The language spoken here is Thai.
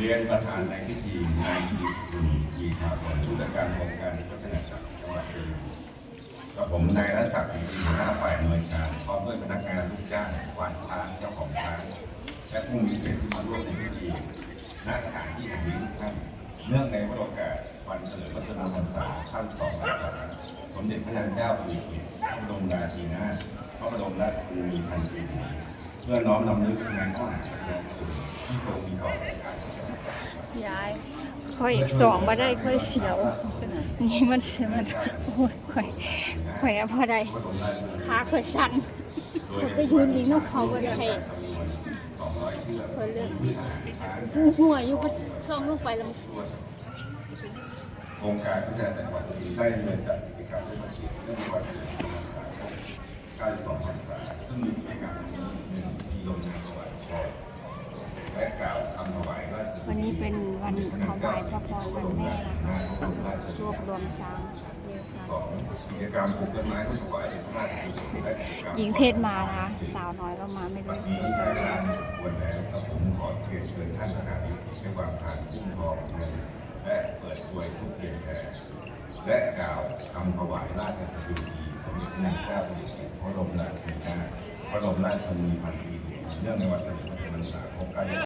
เรียนประธานในพิธีนายกิติคุณมีขาวผลผู้จัดการโครงการพัฒนาจังหวัดชลบุรีกับผมนายรัศศักดิ์ศรีหัวหน้าฝ่ายหน่วยการพร้อมด้วยพนักงานลูกจ้างควานช้างเจ้าของช้างและผู้มีเกียรติที่มาร่วมในพิธีณสถานที่แห่งนี้ทุกท่านเนื่องในวันโรกาสวันเฉลิมพระชนมพรรษาท่านสองพรรษาสมเด็จพระนางเจ้าสิริกิติ์พระบรมราชินีนาถพระบรมราชกุมารีพันปีเพื่อน้อมนำลึกในพระมหา ยายค่อยสองมาได้ค่อยเสียว นี่มันเสียมันโอ้ยค่อยค่อยเอาพอได้ขาค่อยสั่นไปยืนดีนกเขาบ่ได้สองร้อยเชือกค่อยเลือกมีทหารช้างหัวอยู่ก็ช่องลงไปแล้วโครงการพัฒนาจังหวัดอุบลได้ดำเนินจัดกิจกรรมด้วยมาเกียรติเรื่องวันเฉลิมพรรษาครบ92พรรษาซึ่งมีกิจกรรมนี้หนึ่งมีลงนามถวายพรและกล่าวคำถ วันนี้เป็นวันถวายพระพรวันแม่นะคะรวบรวมช้างเยอะค่ะกิจกรรมปลูกต้นไม้ถวายพระราชกุศลและกิจกรรมหญิงเพศมานะคะสาวน้อยก็มาไม่รู้นนี้ได้เวลาสมควรแล้วกับผมขอเรียนเชิญท่านประธานในพิธีได้วางผ่านคุ้มครองเงินและเปิดอวยทุกเพียงแผ่และกล่าวคำถวายราชสดุดีสมเด็จพระนางเจ้าสิริกิติ์พระบรมราชินีนาถพระบรมราชชนนีพันปีหลวงเนื่องในวันเฉลิมพระชนมพรรษาครบ